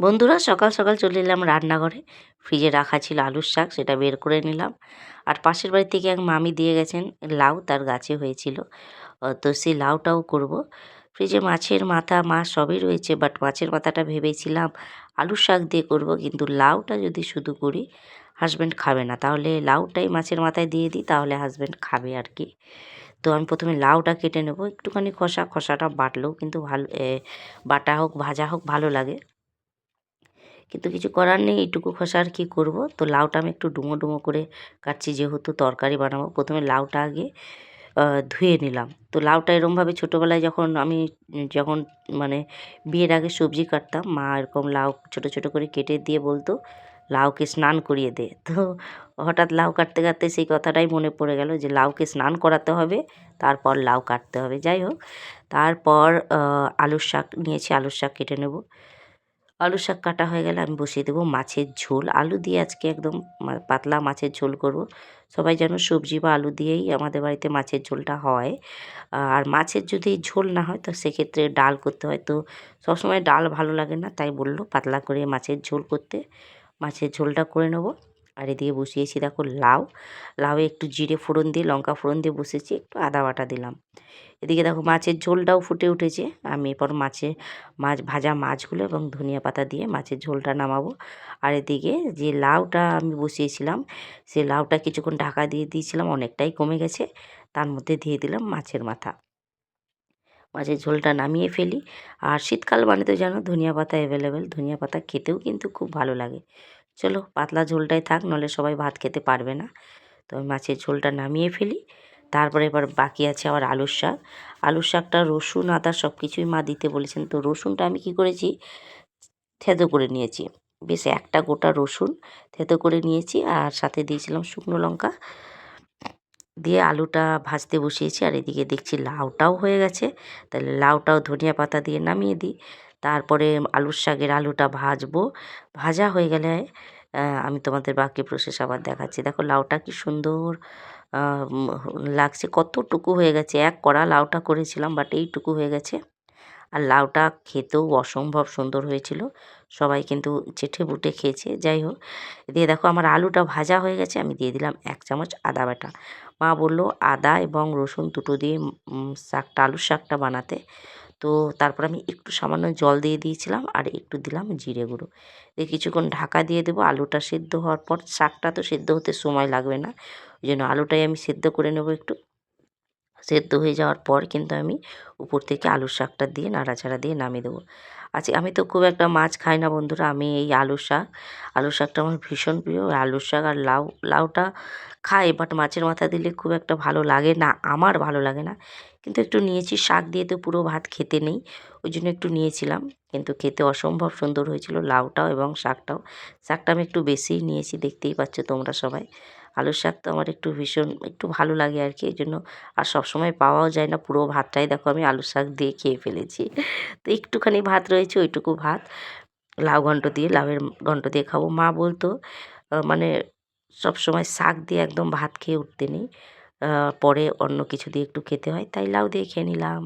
বন্ধুরা, সকাল সকাল চলে এলাম রান্নাঘরে। ফ্রিজে রাখা ছিল আলুর শাক, সেটা বের করে নিলাম। আর পাশের বাড়ি থেকে এক মামি দিয়ে গেছেন লাউ, তার গাছে হয়েছিল। তো সেই লাউটাও করব। ফ্রিজে মাছের মাথা মাছ সবই রয়েছে বাট মাছের মাথাটা ভেবেছিলাম আলুর শাক দিয়ে করব, কিন্তু লাউটা যদি শুধু করি হাজব্যান্ড খাবে না। তাহলে লাউটাই মাছের মাথায় দিয়ে দিই, তাহলে হাজব্যান্ড খাবে আর কি। তো আমি প্রথমে লাউটা কেটে নেব। একটুখানি খসা, খসাটা বাটলেও কিন্তু ভালো বাটা হোক, ভাজা হোক, ভালো লাগে। কিন্তু কিছু করার নেই, এইটুকু খসা আর কী করব? তো লাউটা আমি একটু ডুমো ডুমো করে কাটছি যেহেতু তরকারি বানাবো। প্রথমে লাউটা আগে ধুয়ে নিলাম। তো লাউটা এরমভাবে ছোটোবেলায় যখন আমি যখন মানে বিয়ের আগে সবজি কাটতাম, মা এরকম লাউ ছোটো ছোটো করে কেটে দিয়ে বলতো, লাউকে স্নান করিয়ে দে। তো হঠাৎ লাউ কাটতে কাটতে সেই কথাটাই মনে পড়ে গেল যে, লাউকে স্নান করাতে হবে, তারপর লাউ কাটতে হবে। যাই হোক, তারপর আলুর শাক নিয়েছি, আলুর শাক কেটে নেব। আলু শাক কাটা হয়ে গেলে আমি বসিয়ে দেবো মাছের ঝোল। আলু দিয়ে আজকে একদম পাতলা মাছের ঝোল করব। সবাই যেন সবজি বা আলু দিয়েই আমাদের বাড়িতে মাছের ঝোলটা হয়। আর মাছের যদি ঝোল না হয় তো সেক্ষেত্রে ডাল করতে হয়। তো সবসময় ডাল ভালো লাগে না, তাই বলল পাতলা করে মাছের ঝোল করতে। মাছের ঝোলটা করে নেব। আর এদিকে বসিয়েছি, দেখো লাউ। লাউয়ে একটু জিরে ফোড়ন দিয়ে, লঙ্কা ফোড়ন দিয়ে বসেছি একটু আদা বাটা দিলাম। এদিকে দেখো মাছের ঝোলটাও ফুটে উঠেছে। আমি এরপর মাছে মাছ, ভাজা মাছগুলো এবং ধনিয়া পাতা দিয়ে মাছের ঝোলটা নামাবো। আর এদিকে যে লাউটা আমি বসিয়েছিলাম, সে লাউটা কিছুক্ষণ ঢাকা দিয়ে দিয়েছিলাম, অনেকটাই কমে গেছে। তার মধ্যে দিয়ে দিলাম মাছের মাথা। মাছের ঝোলটা নামিয়ে ফেলি। আর শীতকাল মানে তো জানো, ধনিয়া পাতা অ্যাভেলেবেল ধনিয়া পাতা খেতেও কিন্তু খুব ভালো লাগে। চলো পাতলা ঝোলটাই থাক নলে সবাই ভাত খেতে পারবে না। তো আমি মাছের ঝোলটা নামিয়ে ফেলি। তারপরে এবার বাকি আছে আবার আলুর শাক। আলুর শাকটা রসুন, আদা সব কিছুই মা দিতে বলেছেন। তো রসুনটা আমি কি করেছি? থেতো করে নিয়েছি। বেশ একটা গোটা রসুন থেতো করে নিয়েছি আর সাথে দিয়েছিলাম শুকনো লঙ্কা। দিয়ে আলুটা ভাজতে বসিয়েছি আর এদিকে দেখছি লাউটাও হয়ে গেছে। তাহলে লাউটাও ধনিয়া পাতা দিয়ে নামিয়ে দিই। তারপরে আলুর শাকের আলুটা ভাজবো। ভাজা হয়ে গেলে আমি তোমাদের বাকি প্রসেস আবার দেখাচ্ছি। দেখো লাউটা কি সুন্দর লাগছে, কতটুকু হয়ে গেছে? এক কড়া লাউটা করেছিলাম বাট এইটুকু হয়ে গেছে। আর লাউটা খেতেও অসম্ভব সুন্দর হয়েছিল। সবাই কিন্তু চেঠে বুটে খেয়েছে, যাই হোক। দিয়ে দেখো আমার আলুটা ভাজা হয়ে গেছে, আমি দিয়ে দিলাম এক চামচ আদা বাটা। মা বলল, আদা এবং রসুন দুটো দিয়ে শাকটা আলুর শাকটা বানাতে। তো তারপর আমি একটু সামান্য জল দিয়ে দিয়েছিলাম আর একটু দিলাম জিরে গুঁড়ো। দিয়ে কিছুক্ষণ ঢাকা দিয়ে দেবো, আলুটা সেদ্ধ হওয়ার পর শাকটা তো সেদ্ধ হতে সময় লাগবে না। ওই জন্য আলুটাই আমি সেদ্ধ করে নেব একটু। সেদ্ধ হয়ে যাওয়ার পর কিন্তু আমি উপর থেকে আলুর শাকটা দিয়ে নাড়াচাড়া দিয়ে নামিয়ে দেবো। আচ্ছা আমি তো খুব একটা মাছ খাই না বন্ধুরা, আমি এই আলুর শাক। আলুর শাকটা আমার ভীষণ প্রিয়। আলুর শাক আর লাউ, লাউটা খাই বাট মাছের মাথা দিলে খুব একটা ভালো লাগে না, আমার ভালো লাগে না। কিন্তু একটু নিয়েছি, শাক দিয়ে তো পুরো ভাত খেতে নেই, ওই জন্য একটু নিয়েছিলাম। কিন্তু খেতে অসম্ভব সুন্দর হয়েছিল লাউটাও এবং শাকটাও। শাকটা আমি একটু বেশিই নিয়েছি, দেখতেই পাচ্ছ তোমরা সবাই। আলুর শাক তো আমার একটু ভীষণ, একটু ভালো লাগে আর কি এই জন্য আর সবসময় পাওয়াও যায় না। পুরো ভাতটাই দেখো আমি আলুর শাক দিয়ে খেয়ে ফেলেছি। তো একটুখানি ভাত রয়েছে, ওইটুকু ভাত। লাউ ঘন্ট দিয়ে, লাউয়ের ঘন্ট দিয়ে খাব। মা বলতো মানে সব সময় শাক দিয়ে একদম ভাত খেয়ে উঠতে নেই। পরে অন্য কিছু দিয়ে একটু খেতে হয়, তাই লাউ দিয়ে খেয়ে নিলাম।